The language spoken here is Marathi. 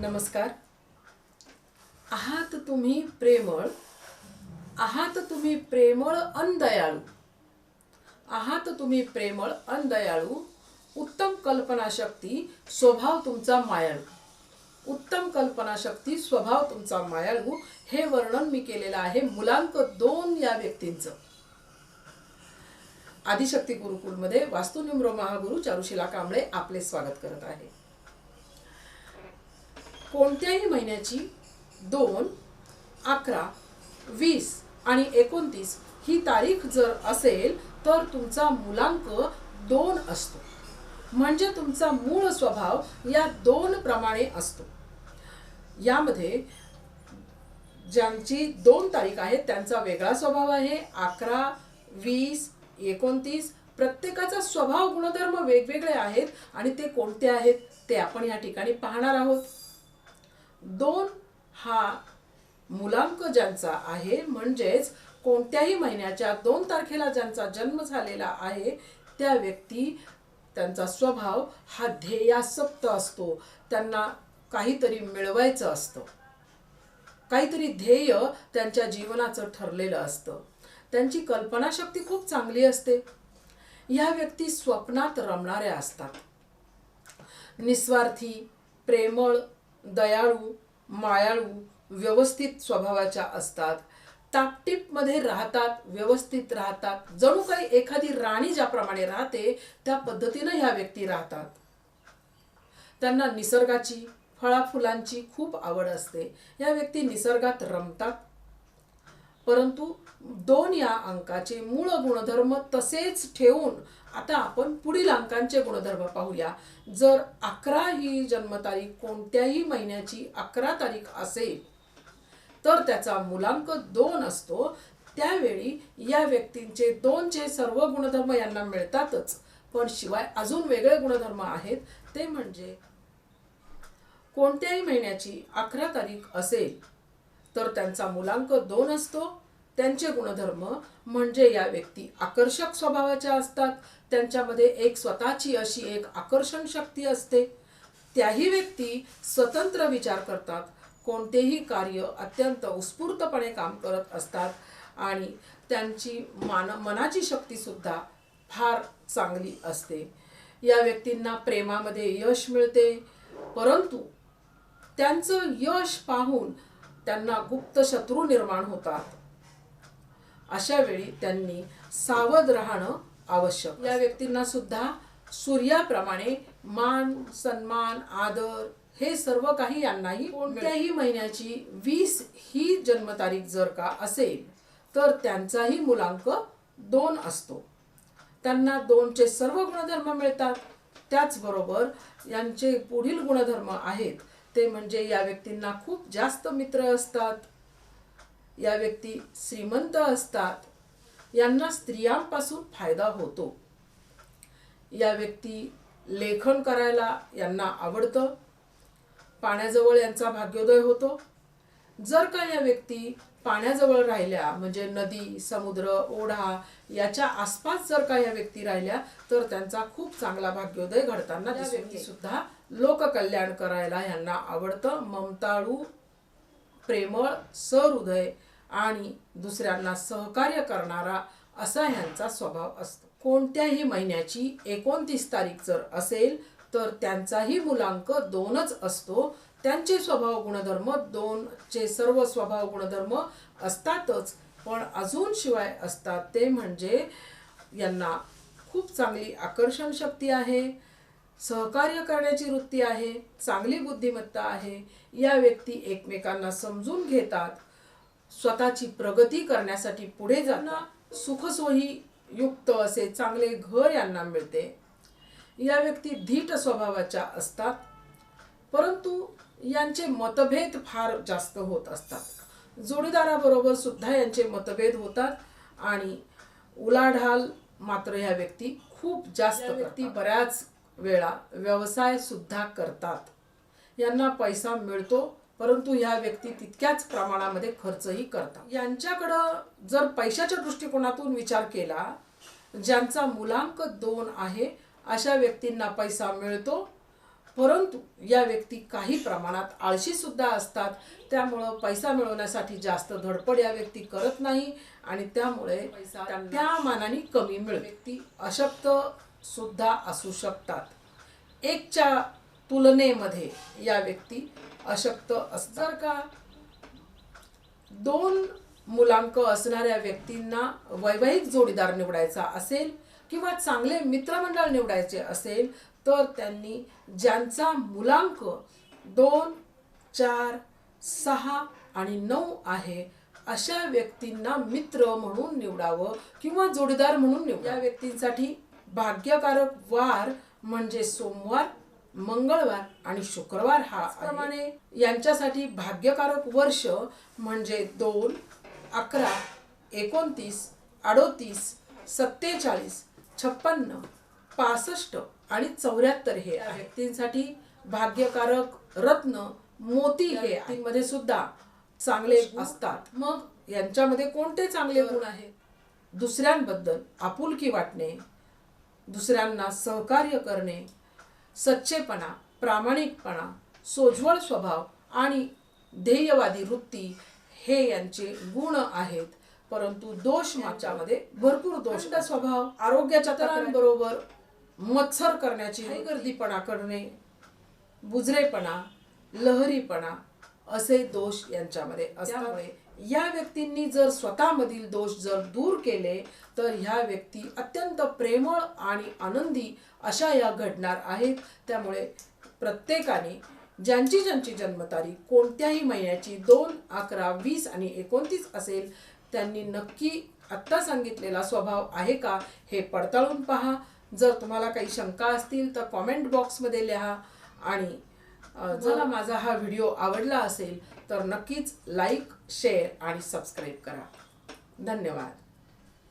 नमस्कार. आहात तुम्ही प्रेमळ? आहात तुम्ही प्रेमळ अनदयाळू आहात तुम्ही प्रेमळ अनदयाळू उत्तम कल्पनाशक्ती स्वभाव तुमचा मायाळू. उत्तम कल्पनाशक्ती स्वभाव तुमचा मायाळू. हे वर्णन मी केलेलं आहे मुलांक दोन या व्यक्तींचं. आदिशक्ती गुरुकुलमध्ये वास्तुनिम्रो महागुरु चारुशिला कांबळे आपले स्वागत करत आहे. कोणत्याही महिन्याची दोन अकरा वीस आणि एकोणतीस ही तारीख जर असेल तर तुमचा मुलांक दोन असतो. म्हणजे तुमचा मूळ स्वभाव या दोन प्रमाणे असतो. यामध्ये ज्यांची दोन तारीख आहेत त्यांचा वेगळा स्वभाव आहे. अकरा वीस एकोणतीस प्रत्येकाचा स्वभाव गुणधर्म वेगवेगळे आहेत आणि ते कोणते आहेत ते आपण या ठिकाणी पाहणार आहोत. दोन हा मुलांक ज्यांचा आहे म्हणजेच कोणत्याही महिन्याच्या दोन तारखेला ज्यांचा जन्म झालेला आहे त्या व्यक्ती त्यांचा स्वभाव हा ध्येयासक्त असतो. त्यांना काहीतरी मिळवायचं असतं. काहीतरी ध्येय त्यांच्या जीवनाचं ठरलेलं असतं. त्यांची कल्पनाशक्ती खूप चांगली असते. या व्यक्ती स्वप्नात रमणाऱ्या असतात. निस्वार्थी प्रेमळ दयाळू मायाळू व्यवस्थित स्वभावाच्या असतात. टापटीपमध्ये राहतात व्यवस्थित राहतात. जणू काही एखादी राणी ज्याप्रमाणे राहते त्या पद्धतीनं ह्या व्यक्ती राहतात. त्यांना निसर्गाची फळाफुलांची खूप आवड असते. या व्यक्ती निसर्गात रमतात परंतु दोन या अंकाचे मूळ गुणधर्म तसेच ठेवून आता आपण पुढील अंकांचे गुणधर्म पाहूया. जर अकरा ही जन्मतारीख कोणत्याही महिन्याची अकरा तारीख असेल तर त्याचा मुलांक दोन असतो. त्यावेळी या व्यक्तींचे दोनचे सर्व गुणधर्म यांना मिळतातच. पण शिवाय अजून वेगळे गुणधर्म आहेत ते म्हणजे कोणत्याही महिन्याची अकरा तारीख असेल तर त्यांचा मुलांक दोन असतो. त्यांचे गुणधर्म म्हणजे या व्यक्ती आकर्षक स्वभावाच्या असतात. त्यांच्यामध्ये एक स्वतःची अशी एक आकर्षण शक्ती असते. त्याही व्यक्ती स्वतंत्र विचार करतात. कोणतेही कार्य अत्यंत उत्स्फूर्तपणे काम करत असतात आणि त्यांची मान मनाची शक्ती सुद्धा फार चांगली असते. या व्यक्तींना प्रेमामध्ये यश मिळते. परंतु त्यांचं यश पाहून त्यांना गुप्त शत्रू निर्माण होतात. अशा वेळी त्यांनी सावध राहणं आवश्यक या व्यक्तींना सुद्धा सूर्याप्रमाणे मान सन्मान आदर हे सर्व काही यांनाही कोणत्याही महिन्याची वीस ही जन्मतारीख जर का असेल तर त्यांचाही मुलांक दोन असतो. त्यांना दोनचे सर्व गुणधर्म मिळतात. त्याचबरोबर यांचे पुढील गुणधर्म आहेत. ते म्हणजे या व्यक्तींना खूप जास्त मित्र असतात. या व्यक्ती श्रीमंत असतात. यांना स्त्रियांपासून फायदा होतो. या व्यक्ती लेखन करायला यांना आवडतं. पाण्याजवळ यांचा भाग्योदय होतो. जर का या व्यक्ती पाण्याजवळ राहिल्या म्हणजे नदी समुद्र ओढा याच्या आसपास जर का या व्यक्ती राहिल्या तर त्यांचा खूप चांगला भाग्योदय घडताना दिसून व्यक्ती. सुद्धा लोककल्याण करायला यांना आवडतं. ममताळू प्रेमळ सहृदय आणि दुसऱ्यांना सहकार्य करणारा असा ह्यांचा स्वभाव असतो. कोणत्याही महिन्याची एकोणतीस तारीख जर असेल तर त्यांचाही मुलांक दोनच असतो. त्यांचे स्वभाव गुणधर्म दोनचे सर्व स्वभाव गुणधर्म असतातच पण अजून शिवाय असतात ते म्हणजे यांना खूप चांगली आकर्षण शक्ती आहे. सहकार्य करण्याची वृत्ती आहे चांगली बुद्धिमत्ता आहे या व्यक्ती एकमेकांना समजून घेतात स्वतःची प्रगती करण्यासाठी पुढे जातात. सुखसोयी युक्त असे चांगले घर यांना मिळते. या व्यक्ती धीट स्वभावाच्या असतात परंतु यांचे मतभेद फार जास्त होत असतात. जोडीदाराबरोबर सुद्धा यांचे मतभेद होतात आणि उलाढाल मात्र ह्या व्यक्ती खूप जास्त व्यक्ती बऱ्याच वेळा व्यवसाय सुद्धा करतात. यांना पैसा मिळतो परंतु ह्या व्यक्ती तितक्याच प्रमाणामध्ये खर्चही करतात. यांच्याकडं जर पैशाच्या दृष्टिकोनातून विचार केला ज्यांचा मुलांक दोन आहे अशा व्यक्तींना पैसा मिळतो परंतु या व्यक्ती काही प्रमाणात आळशी सुद्धा असतात. त्यामुळं पैसा मिळवण्यासाठी जास्त धडपड या व्यक्ती करत नाही आणि त्यामुळे पैसा त्या मानाने कमी मिळतो. व्यक्ती अशक्त सुद्धा असू शकतात. एकच्या तुलनेमध्ये या व्यक्ती अशक्त असतात का? दोन मुलांक असणाऱ्या व्यक्तींना वैवाहिक जोडीदार निवडायचा असेल किंवा चांगले मित्रमंडळ निवडायचे असेल तर त्यांनी ज्यांचा मुलांक दोन चार सहा आणि नऊ आहे अशा व्यक्तींना मित्र म्हणून निवडावं किंवा जोडीदार म्हणून निवडा व्यक्तींसाठी भाग्यकारक वार म्हणजे सोमवार मंगळवार आणि शुक्रवार हा प्रमाणे यांच्यासाठी भाग्यकारक वर्ष म्हणजे दोन अकरा एकोणतीस अडोतीस सत्तेचाळीस छप्पन्न पासष्ट आणि चौऱ्याहत्तर हे व्यक्तींसाठी भाग्यकारक रत्न मोती हे व्यक्तींमध्ये सुद्धा चांगले असतात. मग यांच्यामध्ये कोणते चांगले गुण आहेत? दुसऱ्यांबद्दल आपुलकी वाटणे दुसऱ्यांना सहकार्य करणे सच्चेपणा प्रामाणिकपणा सोज्वळ स्वभाव आणि ध्येयवादी वृत्ती हे यांचे गुण आहेत. परंतु दोष मागच्यामध्ये भरपूर दोष स्वभाव आरोग्याच्या तरांबरोबर मत्सर करण्याची गर्दीपणा करणे बुजरेपणा लहरीपणा असे दोष यांच्यामध्ये असल्यामुळे या व्यक्तींनी जर स्वतःमधील दोष जर दूर केले तर ह्या व्यक्ती अत्यंत प्रेमळ आणि आनंदी अशा या घडणार आहेत. त्यामुळे प्रत्येकाने ज्यांची ज्यांची जन्मतारीख कोणत्याही महिन्याची दोन अकरा वीस आणि एकोणतीस असेल त्यांनी नक्की आत्ता सांगितलेला स्वभाव आहे का हे पडताळून पहा. जर तुम्हाला काही शंका असतील तर कॉमेंट बॉक्समध्ये लिहा. आणि जर माझा हा व्हिडिओ आवडला असेल तर नक्कीच लाईक शेअर आणि सबस्क्राईब करा. धन्यवाद.